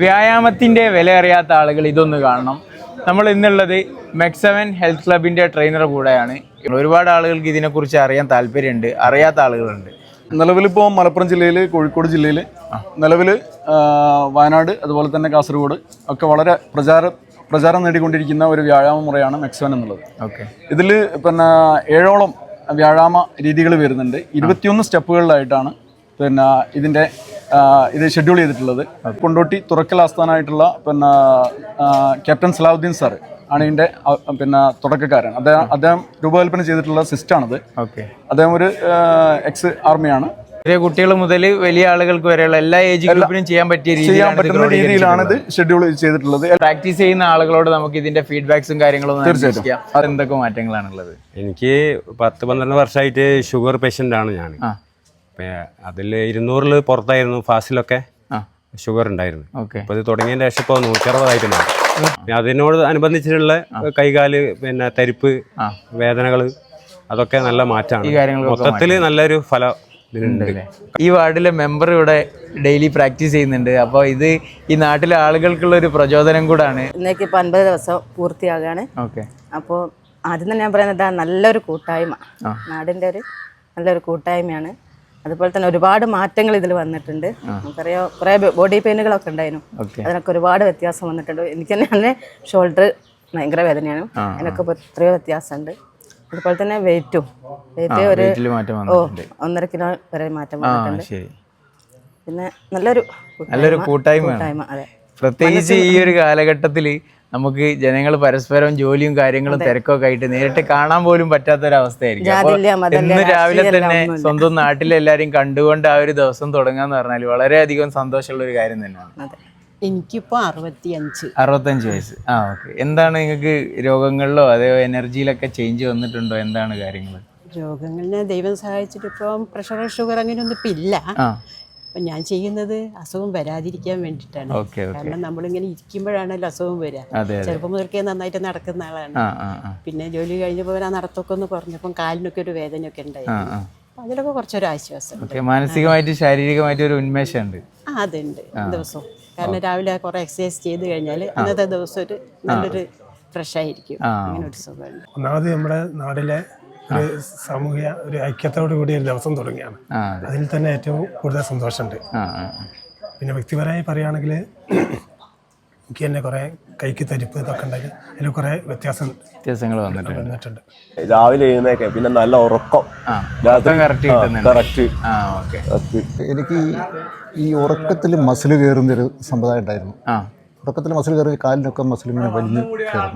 വ്യായാമത്തിന്റെ വില അറിയാത്ത ആളുകൾ ഇതൊന്ന് കാണണം. നമ്മൾ ഇന്നുള്ളത് മെക്സവൻ ഹെൽത്ത് ക്ലബിന്റെ ട്രെയിനർ കൂടെയാണ്. ഒരുപാട് ആളുകൾക്ക് ഇതിനെക്കുറിച്ച് അറിയാൻ താല്പര്യമുണ്ട് അറിയാത്ത ആളുകളുണ്ട്. നിലവിലിപ്പോൾ മലപ്പുറം ജില്ലയിൽ കോഴിക്കോട് ജില്ലയിൽ നിലവിൽ വയനാട് അതുപോലെ തന്നെ കാസർഗോഡ് ഒക്കെ വളരെ പ്രചാര പ്രചാരം നേടിക്കൊണ്ടിരിക്കുന്ന ഒരു വ്യായാമ മുറയാണ് മെക്സവൻ എന്നുള്ളത്. ഓക്കെ. ഇതിൽ പിന്നെ ഏഴോളം വ്യായാമ രീതികൾ വരുന്നുണ്ട്. ഇരുപത്തിയൊന്ന് സ്റ്റെപ്പുകളിലായിട്ടാണ് പിന്നെ ഇതിന്റെ ഇത് ഷെഡ്യൂൾ ചെയ്തിട്ടുള്ളത്. കൊണ്ടോട്ടി തുറക്കൽ ആസ്ഥാനമായിട്ടുള്ള പിന്നെ ക്യാപ്റ്റൻ സലാഹുദ്ദീൻ സാർ ആണ് ഇതിന്റെ പിന്നെ തുടക്കക്കാരൻ. അദ്ദേഹം അദ്ദേഹം രൂപകൽപ്പന ചെയ്തിട്ടുള്ള സിസ്റ്റാണത് ഓക്കെ. അദ്ദേഹം ഒരു എക്സ് ആർമിയാണ് ചെറിയ കുട്ടികൾ മുതൽ വലിയ ആളുകൾക്ക് വരെയുള്ള എല്ലാ ഏജ് ഗ്രൂപ്പിനും ചെയ്യാൻ പറ്റിയ ചെയ്യാൻ രീതിയിലാണ് പറ്റുന്ന രീതിയിലാണ് ഇത് ഷെഡ്യൂൾ ചെയ്തിട്ടുള്ളത്. പ്രാക്ടീസ് ചെയ്യുന്ന ആളുകളോട് നമുക്ക് ഇതിന്റെ ഫീഡ്ബാക്സും കാര്യങ്ങളും തീർച്ചയായിട്ടും. എന്തൊക്കെ മാറ്റങ്ങളാണുള്ളത്? എനിക്ക് പത്ത് പന്ത്രണ്ട് വർഷമായിട്ട് ഷുഗർ പേഷ്യന്റ് ആണ് ഞാൻ. ആ അതിൽ ഇരുന്നൂറിൽ പുറത്തായിരുന്നു ഫാസ്റ്റിലൊക്കെ ഷുഗർ ഉണ്ടായിരുന്നു. ഓക്കെ. അപ്പോൾ ഇത് തുടങ്ങിയതിന്റെ ശേഷം ഇപ്പോൾ നൂറ്ററുപതായിട്ടുണ്ട് അതിനോട് അനുബന്ധിച്ചിട്ടുള്ള കൈകാൽ പിന്നെ തരിപ്പ്. വേദനകൾ അതൊക്കെ നല്ല മാറ്റമാണ് മൊത്തത്തിൽ നല്ലൊരു ഫലം ഇതിനുണ്ട് ഈ വാർഡിലെ മെമ്പർ ഇവിടെ ഡെയിലി പ്രാക്ടീസ് ചെയ്യുന്നുണ്ട്. അപ്പോൾ ഇത് ഈ നാട്ടിലെ ആളുകൾക്കുള്ള ഒരു പ്രചോദനം കൂടാണ്. ഇന്നേക്ക് ഇപ്പോൾ അൻപത് ദിവസം പൂർത്തിയാകുകയാണ് ഓക്കെ. അപ്പോൾ ആദ്യം തന്നെ ഞാൻ പറയുന്നത് നല്ലൊരു കൂട്ടായ്മ. നാടിന്റെ ഒരു നല്ലൊരു കൂട്ടായ്മയാണ്. അതുപോലെ തന്നെ ഒരുപാട് മാറ്റങ്ങൾ ഇതിൽ വന്നിട്ടുണ്ട്. നമുക്കറിയാം കുറേ ബോഡി പെയിനുകളൊക്കെ ഉണ്ടായിരുന്നു. അതിനൊക്കെ ഒരുപാട് വ്യത്യാസം വന്നിട്ടുണ്ട്. എനിക്ക് തന്നെ തന്നെ ഷോൾഡർ ഭയങ്കര വേദനയാണ്. അതിനൊക്കെ എത്രയോ വ്യത്യാസമുണ്ട്. അതുപോലെ തന്നെ വെയിറ്റും വെയിറ്റ് ഒരു ഓ ഒന്നര കിലോ വരെ മാറ്റം വന്നിട്ടുണ്ട്. പിന്നെ നല്ലൊരു നല്ലൊരു കൂട്ടായ്മ അതെ. പ്രത്യേകിച്ച് ഈ ഒരു കാലഘട്ടത്തിൽ നമുക്ക് ജനങ്ങൾ പരസ്പരം ജോലിയും കാര്യങ്ങളും തിരക്കൊക്കെ ആയിട്ട് നേരിട്ട് കാണാൻ പോലും പറ്റാത്തൊരവസ്ഥയായിരിക്കും. അപ്പോൾ ഇന്ന് രാവിലെ തന്നെ സ്വന്തം നാട്ടിലെല്ലാരെയും കണ്ടുകൊണ്ട് ആ ഒരു ദിവസം തുടങ്ങാന്ന് പറഞ്ഞാൽ വളരെയധികം സന്തോഷമുള്ള ഒരു കാര്യം തന്നെയാണ്. അതെ. എനിക്കിപ്പോൾ അറുപത്തിയഞ്ച്. അറുപത്തഞ്ച് വയസ്സ്. ആ ഓക്കെ. എന്താണ് നിങ്ങൾക്ക് രോഗങ്ങളിലോ അതോ എനർജിയിലൊക്കെ ചേഞ്ച് വന്നിട്ടുണ്ടോ? എന്താണ് കാര്യങ്ങൾ രോഗങ്ങളിനെ ദൈവം സഹായിച്ചിട്ട് ഇപ്പം പ്രഷർ ഷുഗർ അങ്ങനെയൊന്നും ഇപ്പം ഇല്ല. അപ്പം ഞാൻ ചെയ്യുന്നത് അസുഖം വരാതിരിക്കാൻ വേണ്ടിയിട്ടാണ്. കാരണം നമ്മളിങ്ങനെ ഇരിക്കുമ്പോഴാണല്ലോ അസുഖം വരിക ചെറുപ്പം മുതൽക്കേ നന്നായിട്ട് നടക്കുന്ന ആളാണ്. പിന്നെ ജോലി കഴിഞ്ഞപ്പോൾ ആ നടത്തൊക്കെ ഒന്ന് കുറഞ്ഞപ്പം കാലിനൊക്കെ ഒരു വേദനയൊക്കെ ഉണ്ടായി അതിലൊക്കെ കുറച്ചൊരു ആശ്വാസം മാനസികമായിട്ട് ശാരീരികമായിട്ട് ഒരു ഉന്മേഷമുണ്ട്. ആ അതുണ്ട്. ദിവസവും. കാരണം രാവിലെ കുറെ എക്സസൈസ് ചെയ്ത് കഴിഞ്ഞാൽ അന്നത്തെ ദിവസം ഒരു നല്ലൊരു ഫ്രഷ് ആയിരിക്കും. അങ്ങനെ ഒരു സുഖമുണ്ട്. ഒന്നാമത് നമ്മുടെ നാട്ടിലെ ഒരു സാമൂഹിക ഒരു ഐക്യത്തോടു കൂടി ഒരു ദിവസം തുടങ്ങിയാണ്. അതിൽ തന്നെ ഏറ്റവും കൂടുതൽ സന്തോഷമുണ്ട്. പിന്നെ വ്യക്തിപരമായി പറയുകയാണെങ്കിൽ എനിക്ക് തന്നെ കുറേ കൈക്ക് തരിപ്പ് ഇതൊക്കെ ഉണ്ടെങ്കിൽ അതിൽ കുറേ വ്യത്യാസം വ്യത്യാസങ്ങൾ വന്നിട്ടുണ്ട്. രാവിലെ എഴുന്നേക്കെ പിന്നെ നല്ല ഉറക്കം. കറക്റ്റ് എനിക്ക് ഈ- ഉറക്കത്തിൽ മസിൽ കയറുന്നൊരു സമ്പ്രദായം ഉണ്ടായിരുന്നു. ഉറക്കത്തിൽ മസിൽ കയറി കാലിനൊക്കെ മസിൽ ഇങ്ങനെ വലിഞ്ഞ്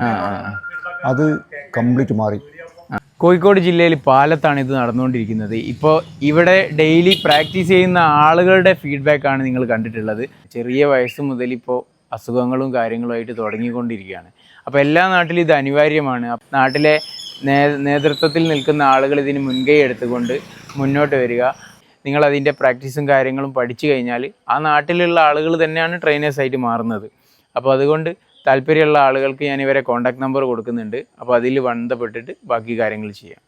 ആ. അത് കംപ്ലീറ്റ് മാറി. കോഴിക്കോട് ജില്ലയിൽ പാലത്താണ് ഇത് നടന്നുകൊണ്ടിരിക്കുന്നത്. ഇപ്പോൾ ഇവിടെ ഡെയിലി പ്രാക്ടീസ് ചെയ്യുന്ന ആളുകളുടെ ഫീഡ്ബാക്കാണ് നിങ്ങൾ കണ്ടിട്ടുള്ളത്. ചെറിയ വയസ്സ് മുതൽ ഇപ്പോൾ അസുഖങ്ങളും കാര്യങ്ങളുമായിട്ട് തുടങ്ങിക്കൊണ്ടിരിക്കുകയാണ്. അപ്പോൾ എല്ലാ നാട്ടിലും ഇത് അനിവാര്യമാണ്. നാട്ടിലെ നേതൃത്വത്തിൽ നിൽക്കുന്ന ആളുകൾ ഇതിന് മുൻകൈ എടുത്തുകൊണ്ട് മുന്നോട്ട് വരിക. നിങ്ങൾ അതിന്റെ പ്രാക്ടീസും കാര്യങ്ങളും പഠിച്ചു കഴിഞ്ഞാൽ ആ നാട്ടിലുള്ള ആളുകൾ തന്നെയാണ് ട്രെയിനേഴ്സായിട്ട് മാറുന്നത്. അപ്പോൾ അതുകൊണ്ട് താല്പര്യമുള്ള ആളുകൾക്ക് ഞാൻ ഇവരെ കോൺടാക്ട് നമ്പർ കൊടുക്കുന്നുണ്ട്. അപ്പോൾ അതിൽ ബന്ധപ്പെട്ടിട്ട് ബാക്കി കാര്യങ്ങൾ ചെയ്യാം.